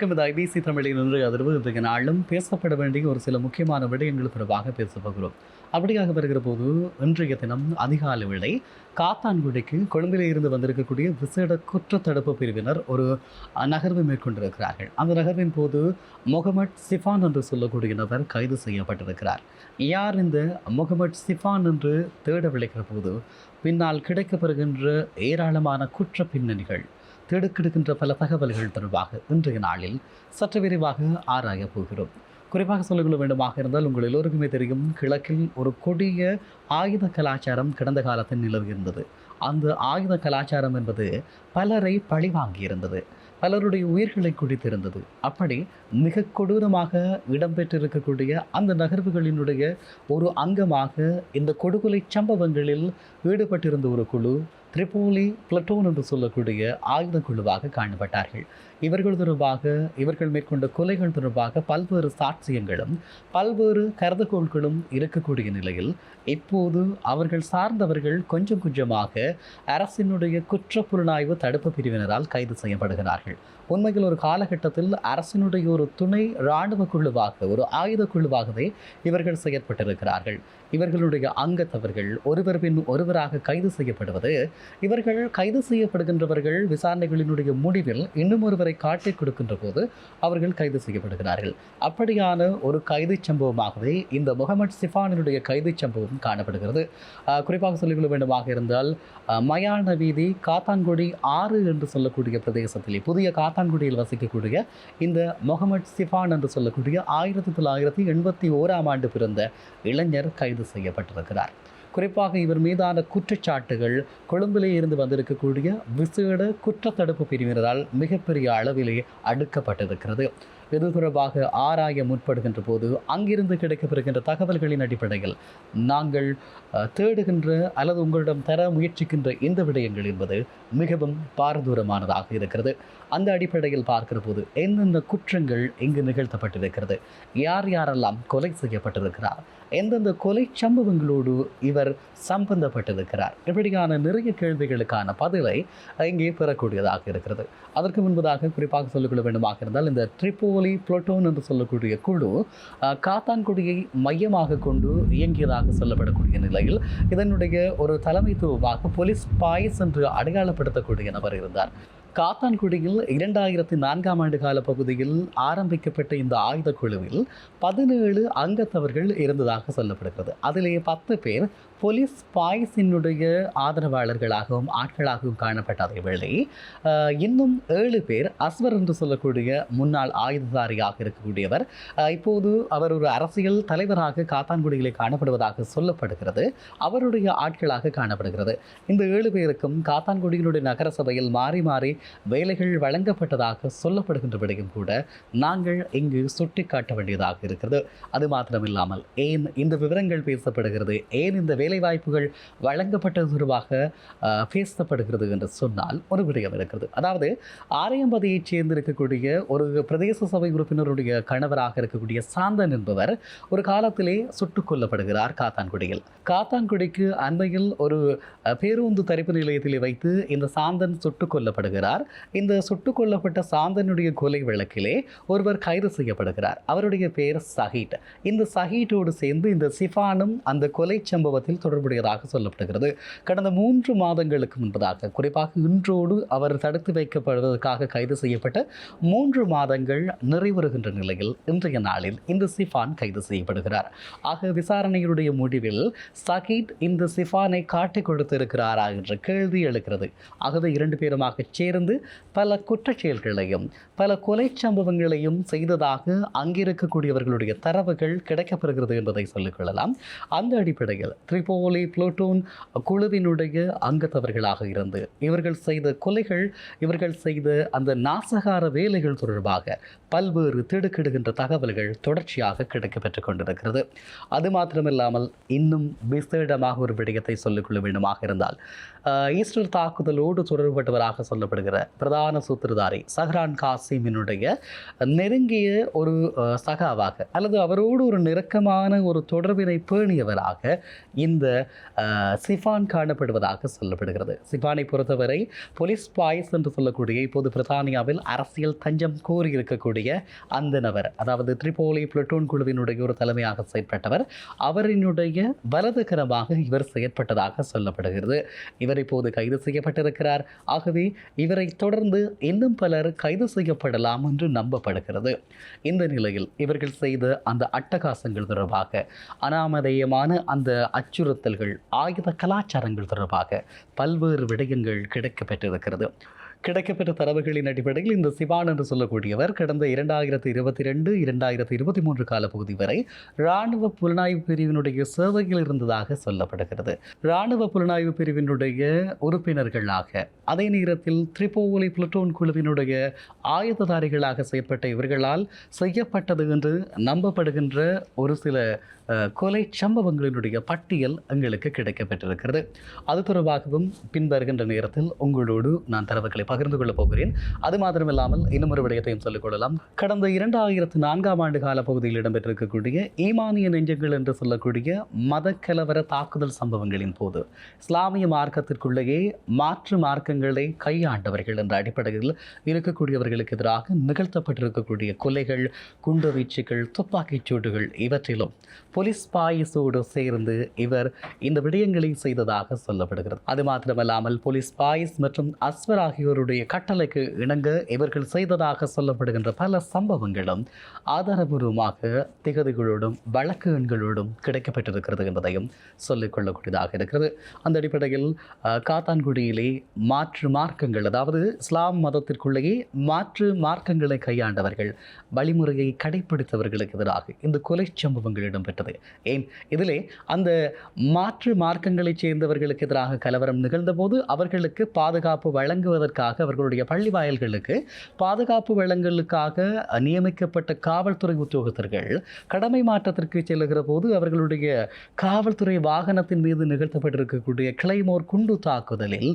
வணக்கம் இது ஐபிசி தமிழின் இன்று அதிர்வு இன்றைய நாளும் பேசப்பட வேண்டிய ஒரு சில முக்கியமான விடயங்கள் தொடர்பாக பேசப் போகிறோம். அப்படியாக வருகிற போது இன்றைய தினம் அதிகாலை வேளை காத்தான்குடிக்கு கொழும்பிலே இருந்து வந்திருக்கக்கூடிய விசேட குற்றத்தடுப்பு பிரிவினர் ஒரு நகர்வு மேற்கொண்டிருக்கிறார்கள். அந்த நகர்வின் போது முகமட் சிஃபான் என்று சொல்லக்கூடிய நபர் கைது செய்யப்பட்டிருக்கிறார். யார் இந்த முகமட் சிஃபான் என்று தேட விளைக்கிற போது பின்னால் கிடைக்கப்பெறுகின்ற ஏராளமான குற்ற பின்னணிகள் திடுக்கிடுக்கின்ற பல தகவல்கள் தொடர்பாக இன்றைய நாளில் சற்று விரிவாக ஆராயப் போகிறோம். குறிப்பாக சொல்லிக்கொள்ள வேண்டுமாக இருந்தால் உங்கள் எல்லோருக்குமே தெரியும் கிழக்கில் ஒரு கொடிய ஆயுத கலாச்சாரம் கடந்த காலத்தில் நிலவுகின்றது. இருந்தது அந்த ஆயுத கலாச்சாரம் என்பது பலரை பழிவாங்கியிருந்தது பலருடைய உயிர்களை குடித்திருந்தது. அப்படி மிக கொடூரமாக இடம்பெற்றிருக்கக்கூடிய அந்த நகர்வுகளினுடைய ஒரு அங்கமாக இந்த கொடுகொலை சம்பவங்களில் ஈடுபட்டிருந்த ஒரு குழு திரிபோலி பிளட்டோன் என்று சொல்லக்கூடிய ஆயுத குழுவாக காணப்பட்டார்கள். இவர்கள் தொடர்பாக இவர்கள் மேற்கொண்ட கொலைகள் தொடர்பாக பல்வேறு சாட்சியங்களும் பல்வேறு கருதுகோள்களும் இருக்கக்கூடிய நிலையில் இப்போது அவர்கள் சார்ந்தவர்கள் கொஞ்சம் கொஞ்சமாக அரசினுடைய குற்றப்புலனாய்வு தடுப்பு பிரிவினரால் கைது செய்யப்படுகிறார்கள். உண்மையில் ஒரு காலகட்டத்தில் அரசினுடைய ஒரு துணை இராணுவ குழுவாக ஒரு ஆயுத குழுவாகவே இவர்கள் செயற்பட்டிருக்கிறார்கள். இவர்களுடைய அங்கத்தவர்கள் ஒருவர் பின் ஒருவராக கைது செய்யப்படுவது இவர்கள் கைது செய்யப்படுகின்றவர்கள் விசாரணைகளினுடைய முடிவில் இன்னும் ஒருவரை காட்டிக் கொடுக்கின்ற போது அவர்கள் கைது செய்யப்படுகிறார்கள். அப்படியான ஒரு கைது சம்பவமாகவே இந்த முகமது சிஃபானினுடைய கைது சம்பவம் காணப்படுகிறது. குறிப்பாக சொல்லிக்கொள்ள வேண்டுமாக இருந்தால் மயான வீதி காத்தான்குடி ஆறு என்று சொல்லக்கூடிய பிரதேசத்திலே புதிய காத்தான்குடியில் வசிக்கக்கூடிய இந்த முகமது சிஃபான் என்று சொல்லக்கூடிய ஆயிரத்தி தொள்ளாயிரத்தி எண்பத்தி ஓராம் ஆண்டு பிறந்த இளைஞர் கைது செய்யப்பட்டிருக்கிறார். குறிப்பாக இவர் மீதான குற்றச்சாட்டுகள் கொழும்பிலே இருந்து வந்திருக்கக்கூடிய விசேட குற்றத்தடுப்பு பிரிவினரால் மிகப்பெரிய அளவிலே அடுக்கப்பட்டிருக்கிறது. இது தொடர்பாக ஆராய முற்படுகின்ற போது அங்கிருந்து கிடைக்கப்பெறுகின்ற தகவல்களின் அடிப்படையில் நாங்கள் தேடுகின்ற அல்லது உங்களிடம் தர முயற்சிக்கின்ற இந்த விடயங்கள் என்பது மிகவும் பாரதூரமானதாக இருக்கிறது. அந்த அடிப்படையில் பார்க்கிற போது என்னென்ன குற்றங்கள் இங்கு நிகழ்த்தப்பட்டிருக்கிறது? யார் யாரெல்லாம் கொலை செய்யப்பட்டிருக்கிறார்? எந்தெந்த கொலை சம்பவங்களோடு இவர் சம்பந்தப்பட்டிருக்கிறார்? இப்படியான நிறைய கேள்விகளுக்கான பதிலை இங்கே பெறக்கூடியதாக இருக்கிறது. அதற்கு முன்பதாக குறிப்பாக சொல்லிக்கொள்ள வேண்டுமாக இருந்தால் இந்த ட்ரிப்போலி புளோட்டோன் என்று சொல்லக்கூடிய குழு காத்தான்குடியை மையமாக கொண்டு இயங்கியதாக சொல்லப்படக்கூடிய நிலையில் இதனுடைய ஒரு தலைமைத்துவமாக போலீஸ் பாய்ஸ் என்று அடையாளப்படுத்தக்கூடிய நபர் இருந்தார். காத்தான்குடியில் இரண்டாயிரத்தி நான்காம் ஆண்டு கால பகுதியில் ஆரம்பிக்கப்பட்ட இந்த ஆயுத குழுவில் பதினேழு அங்கத்தவர்கள் இருந்ததாக சொல்லப்படுகிறது. அதிலே பத்து பேர் போலீஸ் பாய்ஸினுடைய ஆதரவாளர்களாகவும் ஆட்களாகவும் காணப்பட்ட அதே வேளை இன்னும் ஏழு பேர் அஸ்வர் என்று சொல்லக்கூடிய முன்னாள் ஆயுததாரியாக இருக்கக்கூடியவர் இப்போது அவர் ஒரு அரசியல் தலைவராக காத்தான்குடியிலே காணப்படுவதாக சொல்லப்படுகிறது. அவருடைய ஆட்களாக காணப்படுகிறது. இந்த ஏழு பேருக்கும் காத்தான்குடியினுடைய நகர சபையில் மாறி மாறி வேலைகள் வழங்கப்பட்டதாக சொல்லப்படுகின்ற விடையும் கூட நாங்கள் இங்கு சுட்டிக்காட்ட வேண்டியதாக இருக்கிறது. அது மாத்திரமில்லாமல் ஏன் இந்த விவரங்கள் பேசப்படுகிறது? ஏன் இந்த வேலைவாய்ப்புகள் வழங்கப்பட்டது தொடர்பாக பேசப்படுகிறது என்று சொன்னால் ஒரு விடயம் இருக்கிறது. அதாவது ஆரையம்பதியைச் சேர்ந்திருக்கக்கூடிய ஒரு பிரதேச சபை உறுப்பினருடைய கணவராக இருக்கக்கூடிய சாந்தன் என்பவர் ஒரு காலத்திலே சுட்டுக் கொல்லப்படுகிறார் காத்தான்குடியில். காத்தான்குடிக்கு அண்மையில் ஒரு பேருந்து தரிப்பு நிலையத்தில் வைத்து இந்த சாந்தன் சுட்டுக் கொல்லப்படுகிறார். இந்த சுட்டுக் கொல்லப்பட்ட சாந்தனுடைய கொலை வழக்கிலே ஒருவர் கைது செய்யப்படுகிறார். அவருடைய பெயர் சஹீட். இந்த சஹீட்டோடு சேர்ந்து இந்த சிஃபானும் அந்த கொலை சம்பவத்தில் தொடர்புடையதாக சொல்லப்படுகிறது. கடந்த மூன்று மாதங்களுக்கு முன்பதாக குறிப்பாக இன்றோடு அவர் தடுத்து வைக்கப்படுவதற்காக கைது செய்யப்பட்ட மூன்று மாதங்கள் நிறைவுறுகின்ற நிலையில் இன்றைய நாளில் இந்த சிஃபான் கைது செய்யப்படுகிறார். ஆக விசாரணையுடைய முடிவில் சகீட் இந்த சிஃபானை காட்டிக் கொடுத்திருக்கிறாரா என்ற கேள்வி எழுக்கிறது ஆகவே இரண்டு பேருமாக இருந்து பல குற்றச் செயல்களையும் பல கொலை சம்பவங்களையும் செய்ததாக அங்கிருக்கக்கூடியவர்களுடைய தரவுகள் கிடைக்கப்பெறுகிறது என்பதை சொல்லிக்கொள்ளலாம் அந்த அடிப்படையில் திரிபோலி புளோட்டோன் குழுவினுடைய அங்கத்தவர்களாக இருந்து இவர்கள் செய்த கொலைகள் இவர்கள் செய்த அந்த நாசகார வேலைகள் தொடர்பாக பல்வேறு திடுக்கிடுகின்ற தகவல்கள் தொடர்ச்சியாக கிடைக்கப்பெற்றுக் கொண்டிருக்கிறது. அது மாத்திரமில்லாமல் இன்னும் விசேடமாக ஒரு விடயத்தை சொல்லிக்கொள்ள வேண்டுமாக இருந்தால் ஈஸ்டர் தாக்குதலோடு தொடர்பட்டவராக சொல்லப்படுகிறது என்கிற பிரதான சூத்திரதாரி சஹ்ரான் காசிமினுடைய நெருங்கிய ஒரு சகாவாக அல்லது அவரோடு ஒரு நெருக்கமான ஒரு தொடர்பினை பேணியவராக இந்த சிஃபான் காணப்படுவதாக சொல்லப்படுகிறது. சிஃபானை பொறுத்தவரை போலீஸ் பாய்ஸ் என்று சொல்லக்கூடிய இப்போது பிரித்தானியாவில் அரசியல் தஞ்சம் கோரியிருக்கக்கூடிய அந்த நபர் அதாவது திரிபோலி பிளட்டூன் குழுவினுடைய ஒரு தலைமையாக செயற்பட்டவர் அவரினுடைய வலதுகரமாக இவர் செயற்பட்டதாக சொல்லப்படுகிறது. இவர் இப்போது கைது செய்யப்பட்டிருக்கிறார். ஆகவே இவர் தொடர்ந்து இன்னும் பலர் கைது செய்யப்படலாம் என்று நம்பப்படுகிறது. இந்த நிலையில் இவர்கள் செய்த அந்த அட்டகாசங்கள் தொடர்பாக அனாமதேயமான அந்த அச்சுறுத்தல்கள் ஆயுத கலாச்சாரங்கள் தொடர்பாக பல்வேறு விடயங்கள் கிடைக்கப்பெற்றிருக்கிறது. கிடைக்கப்பெற்ற தரவுகளின் அடிப்படையில் இந்த சிவான் என்று சொல்லக்கூடியவர் கடந்த இரண்டாயிரத்தி இருபத்தி ரெண்டு இரண்டாயிரத்தி இருபத்தி மூன்று காலப்பகுதி வரை இராணுவ புலனாய்வு பிரிவினுடைய சேவையில் இருந்ததாக சொல்லப்படுகிறது. இராணுவ புலனாய்வு பிரிவினுடைய உறுப்பினர்களாக அதே நேரத்தில் திரிபோலி புளட்டோன் குழுவினுடைய ஆயுததாரிகளாக செயற்பட்ட இவர்களால் செய்யப்பட்டது என்று நம்பப்படுகின்ற ஒரு சில கொலை சம்பவங்களினுடைய பட்டியல் எங்களுக்கு கிடைக்கப்பெற்றிருக்கிறது அது தொடர்பாகவும் பின்வருகின்ற நேரத்தில் உங்களோடு நான் தரவுகளை பகிர்ந்து கொள்ளப் போகிறேன். அது மாத்திரமில்லாமல் இன்னும் ஒரு விடயத்தையும் சொல்லிக் கொள்ளலாம். கடந்த இரண்டாயிரத்து நான்காம் ஆண்டு கால பகுதியில் இடம்பெற்றிருக்கக்கூடிய ஈமானிய நெஞ்சங்கள் என்று சொல்லக்கூடிய மத கலவர தாக்குதல் சம்பவங்களின் போது இஸ்லாமிய மார்க்கத்திற்குள்ளேயே மாற்று மார்க்கங்களை கையாண்டவர்கள் என்ற அடிப்படையில் இருக்கக்கூடியவர்களுக்கு எதிராக நிகழ்த்தப்பட்டிருக்கக்கூடிய கொலைகள் குண்டுவீச்சுகள் துப்பாக்கிச் சூடுகள் இவற்றிலும் போலீஸ் பாயிஸோடு சேர்ந்து இவர் இந்த விடயங்களை செய்ததாக சொல்லப்படுகிறது. அது மாத்திரமல்லாமல் போலீஸ் பாயிஸ் மற்றும் அஸ்வர் ஆகியோருடைய கட்டளைக்கு இணங்க இவர்கள் செய்ததாக சொல்லப்படுகின்ற பல சம்பவங்களும் ஆதாரபூர்வமாக திகதிகளோடும் வழக்கு எண்களோடும் கிடைக்கப்பட்டிருக்கிறது என்பதையும் சொல்லிக்கொள்ளக்கூடியதாக இருக்கிறது. அந்த அடிப்படையில் காத்தான்குடியிலே மாற்று மார்க்கங்கள் அதாவது இஸ்லாம் மதத்திற்குள்ளேயே மாற்று மார்க்கங்களை கையாண்டவர்கள் வழிமுறையை கடைப்பிடித்தவர்களுக்கு எதிராக இந்த கொலை சம்பவங்கள் இடம்பெற்றது. ஏன்? இதிலே அந்த மாற்று மார்க்கங்களைச் சேர்ந்தவர்களுக்கு எதிராக கலவரம் நிகழ்ந்தபோது அவர்களுக்கு பாதுகாப்பு வழங்குவதற்காக அவர்களுடைய பள்ளி வாயல்களுக்கு பாதுகாப்பு வழங்கலுக்காக நியமிக்கப்பட்ட காவல்துறை உத்தியோகத்தர்கள் கடமை மாற்றத்திற்கு செல்லுகிற போது அவர்களுடைய காவல்துறை வாகனத்தின் மீது நிகழ்த்தப்பட்டிருக்கக்கூடிய கிளைமோர் குண்டு தாக்குதலில்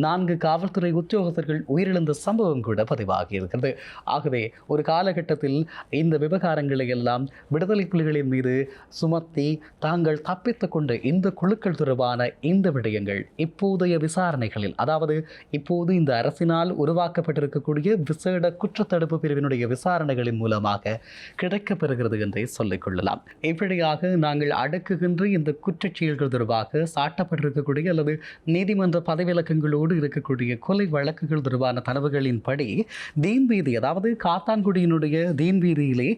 நான்கு காவல்துறை உத்தியோகத்தர்கள் உயிரிழந்த சம்பவம் கூட பதிவாகி இருக்கிறது. ஆகவே ஒரு காலகட்டத்தில் இந்த விவகாரங்களை எல்லாம் விடுதலை புலிகளின் மீது சுமத்தி தாங்கள் தப்பித்துக்கொண்டு இந்த குழுக்கள் தொடர்பான இந்த விடயங்கள் இப்போதைய விசாரணைகளில் அதாவது இப்போது இந்த அரசினால் உருவாக்கப்பட்டிருக்கக்கூடிய விசேட குற்றத்தடுப்பு பிரிவினுடைய விசாரணைகளின் மூலமாக கிடைக்கப்பெறுகிறது என்றே சொல்லிக் கொள்ளலாம். இப்படியாக நாங்கள் அடுக்குகின்ற இந்த குற்றச்செயல்கள் தொடர்பாக சாட்டப்பட்டிருக்கக்கூடிய அல்லது நீதிமன்ற பதவிவிலக்கங்களோடு இருக்கக்கூடிய கொலை வழக்குகள் தொடர்பான தரவுகளின்படி படி வீதி அதாவது காத்தான்குடியினுடைய தீன்வீதியிலே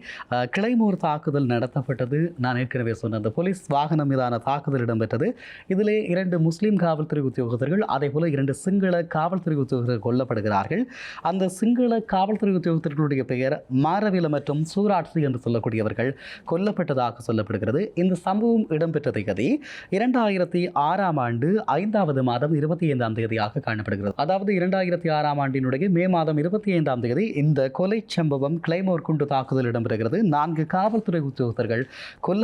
கிளைமோர் தாக்குதல் நடத்தப்பட்டது. நான் ஏற்கனவே சொன்ன அந்த போலீஸ் வாகனம் மீதான தாக்குதல் இடம்பெற்றது. இதிலே இரண்டு முஸ்லீம் காவல்துறை உத்தியோகத்தர்கள் அதே போல இரண்டு சிங்கள காவல்துறை உத்தியோகத்தர்கள் கொல்லப்படுகிறார்கள். அந்த சிங்கள காவல்துறை உத்தியோகத்தர்களுடைய பெயர் மாரவில மற்றும் சூராட்சி என்று சொல்லக்கூடியவர்கள் கொல்லப்பட்டதாக சொல்லப்படுகிறது. இந்த சம்பவம் இடம்பெற்ற தேதி இரண்டாயிரத்தி ஆறாம் ஆண்டு ஐந்தாவது மாதம் இருபத்தி ஐந்தாம் தேதியாக காணப்படுகிறது. அதாவது இரண்டாயிரத்தி ஆறாம் ஆண்டினுடைய மே மாதம் இருபத்தி ஐந்தாம் தேதி இந்த கொலை சம்பவம் கிளைமோர் குண்டு தாக்குதல் இடம்பெறுகிறது. நான்கு காவல்துறை உத்தியோகத்தர்கள்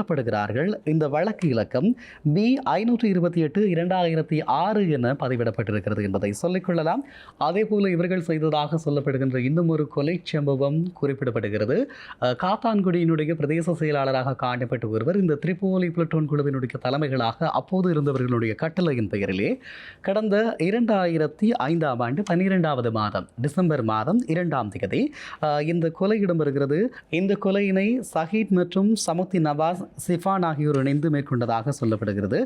கொல்லப்படுகிறார்கள் இந்த வழக்கு இலக்கம் பி ஐநூற்றி இருபத்தி எட்டு இரண்டாயிரத்தி ஆறு என பதிவிடப்பட்டிருக்கிறது என்பதை சொல்லிக்கொள்ளலாம் அதே போல இவர்கள் செய்ததாக சொல்லப்படுகின்ற இன்னும் ஒரு கொலை சம்பவம் குறிப்பிடப்படுகிறது. காத்தான்குடியினுடைய பிரதேச செயலாளராக காணப்பட்ட ஒருவர் இந்த திரிபோலி பிளட்டோன் குழுவினுடைய தலைமைகளாக அப்போது இருந்தவர்களுடைய கட்டளையின் பெயரிலே கடந்த இரண்டாயிரத்தி ஐந்தாம் ஆண்டு பன்னிரெண்டாவது மாதம் டிசம்பர் மாதம் இரண்டாம் தேதி இந்த கொலை இடம்பெறுகிறது. இந்த கொலையினை சஹீத் மற்றும் சமுத்தி நவாஸ் சிஃபான் ஆகியோர் இணைந்து மேற்கொண்டதாக சொல்லப்படுகிறது.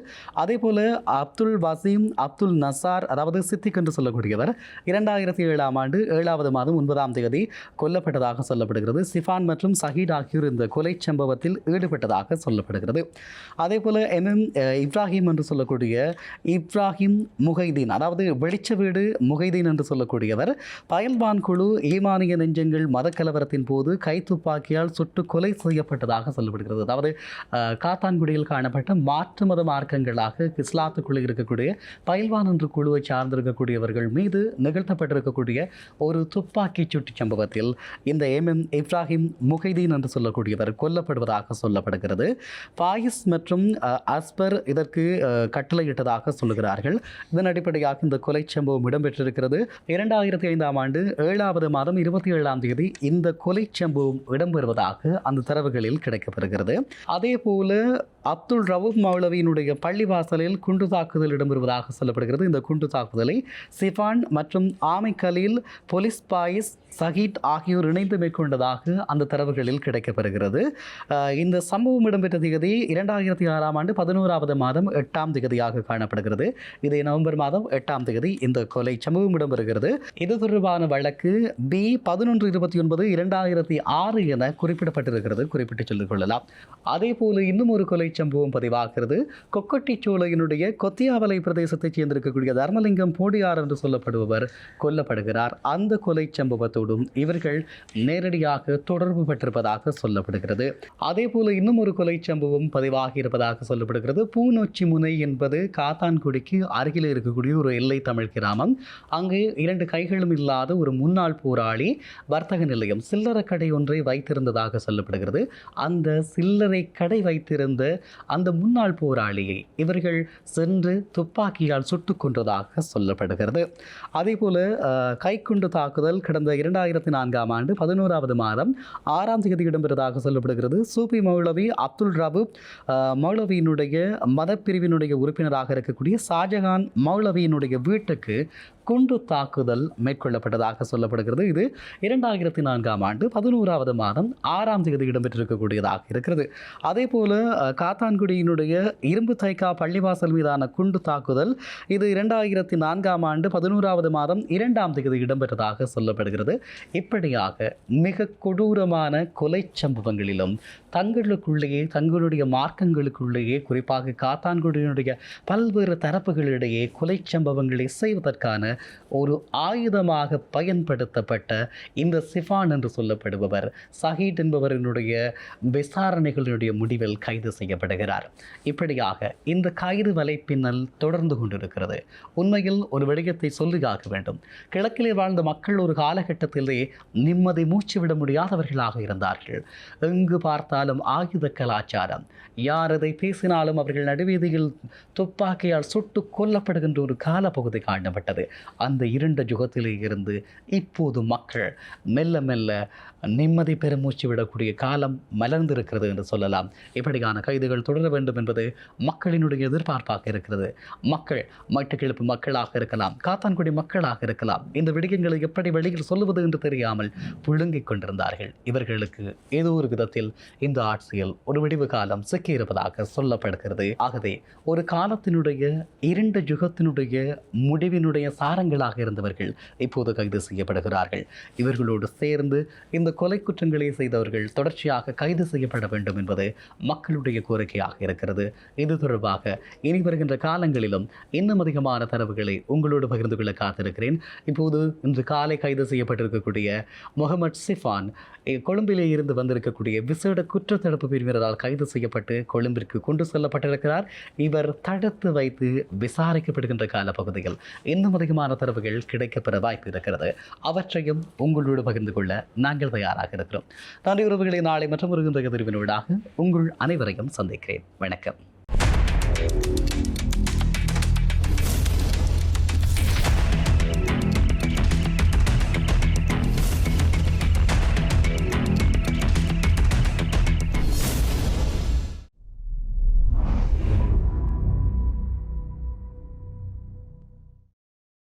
அதே போல அப்துல் வசீம் அப்துல் நசார் அதாவது சித்திக் என்று சொல்லக்கூடியவர் இரண்டாயிரத்தி ஏழாம் ஆண்டு ஏழாவது மாதம் ஒன்பதாம் தேதி கொல்லப்பட்டதாக சொல்லப்படுகிறது. சிஃபான் மற்றும் சஹீட் ஆகியோர் இந்த கொலை சம்பவத்தில் ஈடுபட்டதாக சொல்லப்படுகிறது. அதே போல எம். எம் இப்ராஹிம் என்று சொல்லக்கூடிய இப்ராஹிம் முகைதீன் அதாவது வெளிச்ச வீடு முகைதீன் என்று சொல்லக்கூடியவர் பயல்வான் குழு ஈமானிய நெஞ்சங்கள் மதக்கலவரத்தின் போது கைத்துப்பாக்கியால் சுட்டு கொலை செய்யப்பட்டதாக சொல்லப்படுகிறது. அதாவது காத்தான்குடியில் காணப்பட்ட மாற்று மத மார்க்கங்களாக இஸ்லாத்துக்குள்ளே இருக்கக்கூடிய பயில்வான் என்ற குழுவை சார்ந்திருக்கக்கூடியவர்கள் மீது நிகழ்த்தப்பட்டிருக்கக்கூடிய ஒரு துப்பாக்கி சுட்டு சம்பவத்தில் இந்த எம் எம் இப்ராஹிம் முகைதீன் என்று சொல்லக்கூடியவர் கொல்லப்படுவதாக சொல்லப்படுகிறது. பாயிஸ் மற்றும் அஸ்பர் இதற்கு கட்டளையிட்டதாக சொல்லுகிறார்கள். இதன் அடிப்படையாக இந்த கொலை சம்பவம் இடம்பெற்றிருக்கிறது. இரண்டாயிரத்தி ஐந்தாம் ஆண்டு ஏழாவது மாதம் இருபத்தி ஏழாம் தேதி இந்த கொலை சம்பவம் இடம்பெறுவதாக அந்த தரவுகளில் கிடைக்கப்பெறுகிறது. அதே పూలు அப்துல் ரவூப் மௌலவியினுடைய பள்ளிவாசலில் குண்டு தாக்குதல் இடம்பெறுவதாக சொல்லப்படுகிறது. இந்த குண்டு தாக்குதலை சிஃபான் மற்றும் ஆமைக்கலில் போலீஸ் பாயிஸ் சஹீத் ஆகியோர் இணைந்து மேற்கொண்டதாக அந்த தரவுகளில் கிடைக்கப்பெறுகிறது இந்த சம்பவம் இடம்பெற்ற திகதி இரண்டாயிரத்தி ஆறாம் ஆண்டு பதினோராவது மாதம் எட்டாம் திகதியாக காணப்படுகிறது. இது நவம்பர் மாதம் எட்டாம் திகதி இந்த கொலை சம்பவம் இடம்பெறுகிறது. இது தொடர்பான வழக்கு பி பதினொன்று இருபத்தி ஒன்பது இரண்டாயிரத்தி ஆறு என குறிப்பிடப்பட்டிருக்கிறது. குறிப்பிட்டு சொல்லிக் கொள்ளலாம். அதே போல இன்னும் ஒரு கொலை சம்பவம் பதிவாகிறது. கொக்கட்டிச்சோலையினுடைய கொத்தியாவலை பிரதேசத்தைச் சேர்ந்திருக்கக்கூடிய தர்மலிங்கம் போடியார் என்று சொல்லப்படுபவர் கொல்லப்படுகிறார். அந்த கொலை சம்பவத்தோடும் இவர்கள் நேரடியாக தொடர்பு பெற்றிருப்பதாக சொல்லப்படுகிறது. அதே போல இன்னும் ஒரு கொலை சம்பவம் பதிவாகி இருப்பதாக சொல்லப்படுகிறது. பூநொச்சி முனை என்பது காத்தான்குடிக்கு அருகில் இருக்கக்கூடிய ஒரு எல்லை தமிழ் கிராமம். அங்கு இரண்டு கைகளும் இல்லாத ஒரு முன்னாள் போராளி வர்த்தக நிலையம் சில்லறை கடை ஒன்றை வைத்திருந்ததாக சொல்லப்படுகிறது. அந்த சில்லறை கடை வைத்திருந்த அந்த முன்னாள் போராளியை இவர்கள் சென்று துப்பாக்கியால் சுட்டுக் கொன்றதாக சொல்லப்படுகிறது. அதேபோல் கைக்குண்டு தாக்குதல் கடந்த இரண்டாயிரத்தி நான்காம் ஆண்டு பதினோராவது மாதம் ஆறாம் தேதி இடம்பெறதாக சொல்லப்படுகிறது. சூபி மௌலவி அப்துல் ராபு மௌலவியினுடைய மதப்பிரிவினுடைய உறுப்பினராக இருக்கக்கூடிய ஷாஜகான் மௌலவியினுடைய வீட்டுக்கு குண்டு தாக்குதல் மேற்கொள்ளப்பட்டதாக சொல்லப்படுகிறது. இது இரண்டாயிரத்தி நான்காம் ஆண்டு பதினோராவது மாதம் ஆறாம் தேதி இடம்பெற்றிருக்கக்கூடியதாக இருக்கிறது. அதே போல காத்தான்குடியினுடைய இரும்பு தைக்கா பள்ளிவாசல் மீதான குண்டு தாக்குதல் இது இரண்டாயிரத்தி நான்காம் ஆண்டு பதினோராவது மாதம் இரண்டாம் தேதி இடம்பெற்றதாக சொல்லப்படுகிறது. இப்படியாக மிக கொடூரமான கொலை சம்பவங்களிலும் தங்களுக்குள்ளேயே தங்களுடைய மார்க்கங்களுக்குள்ளேயே குறிப்பாக காத்தான்குடியினுடைய பல்வேறு தரப்புகளிடையே கொலை சம்பவங்களை செய்வதற்கான ஒரு ஆயுதமாக பயன்படுத்தப்பட்ட இந்த சிஃபான் என்று சொல்லப்படுபவர் சஹீட் என்பவரினுடைய விசாரணைகளினுடைய முடிவில் கைது செய்யப்படுகிறார். இப்படியாக இந்த கைது வலைப்பின்னல் தொடர்ந்து கொண்டிருக்கிறது. உண்மையில் ஒரு விடயத்தை சொல்லியாக வேண்டும். கிழக்கிலே வாழ்ந்த மக்கள் ஒரு காலகட்டத்திலே நிம்மதி மூச்சு விட முடியாதவர்களாக இருந்தார்கள். எங்கு பார்த்தாலும் ஆயுத கலாச்சாரம். யார் எதை பேசினாலும் அவர்கள் நடுவீதியில் துப்பாக்கியால் சுட்டு கொல்லப்படுகின்ற ஒரு காலப்பகுதி காணப்பட்டது. அந்த இருண்ட யுகத்திலே இருந்து இப்போது மக்கள் மெல்ல மெல்ல நிம்மதி பெருமூச்சு விடக்கூடிய காலம் மலர்ந்திருக்கிறது என்று சொல்லலாம். இப்படியான கைதுகள் தொடர வேண்டும் என்பது மக்களினுடைய எதிர்பார்ப்பாக இருக்கிறது. மக்கள் மட்டுக்கிழப்பு மக்களாக இருக்கலாம் காத்தான்குடி மக்களாக இருக்கலாம் இந்த விடயங்களை எப்படி வெளியில் சொல்லுவது என்று தெரியாமல் புழுங்கிக் கொண்டிருந்தார்கள். இவர்களுக்கு ஏதோ ஒரு விதத்தில் இந்த ஆட்சியில் ஒரு விடிவு காலம் சிக்கியிருப்பதாக சொல்லப்படுகிறது. ஆகவே ஒரு காலத்தினுடைய இரண்டு யுகத்தினுடைய முடிவினுடைய வாரங்களாக இருந்தவர்கள் இப்போது கைது செய்யப்படுகிறார்கள். இவர்களோடு சேர்ந்து இந்த கொலை குற்றங்களை செய்தவர்கள் தொடர்ச்சியாக கைது செய்யப்பட வேண்டும் என்பது மக்களுடைய கோரிக்கையாக இருக்கிறது. இது தொடர்பாக இனி வருகின்ற காலங்களிலும் இன்னும் அதிகமான தரவுகளை உங்களோடு பகிர்ந்து கொள்ள காத்திருக்கிறேன். இப்போது இன்று காலை கைது செய்யப்பட்டிருக்கக்கூடிய முகமது சிஃபான் கொழும்பிலே இருந்து வந்திருக்கக்கூடிய விசேட குற்றத்தடுப்பு பிரிவினரால் கைது செய்யப்பட்டு கொழும்பிற்கு கொண்டு செல்லப்பட்டிருக்கிறார். இவர் தடுத்து வைத்து விசாரிக்கப்படுகின்ற காலப்பகுதியில் இன்னும் அதிகமான முக்கியமான தரவுகள் கிடைக்கப்பெற வாய்ப்பு இருக்கிறது. அவற்றையும் உங்களோடு பகிர்ந்து கொள்ள நாங்கள் தயாராக இருக்கிறோம். நன்றி உறவுகளை நாளை மற்றும் ஒரு இன்றைய உங்கள் அனைவரையும் சந்திக்கிறேன். வணக்கம்.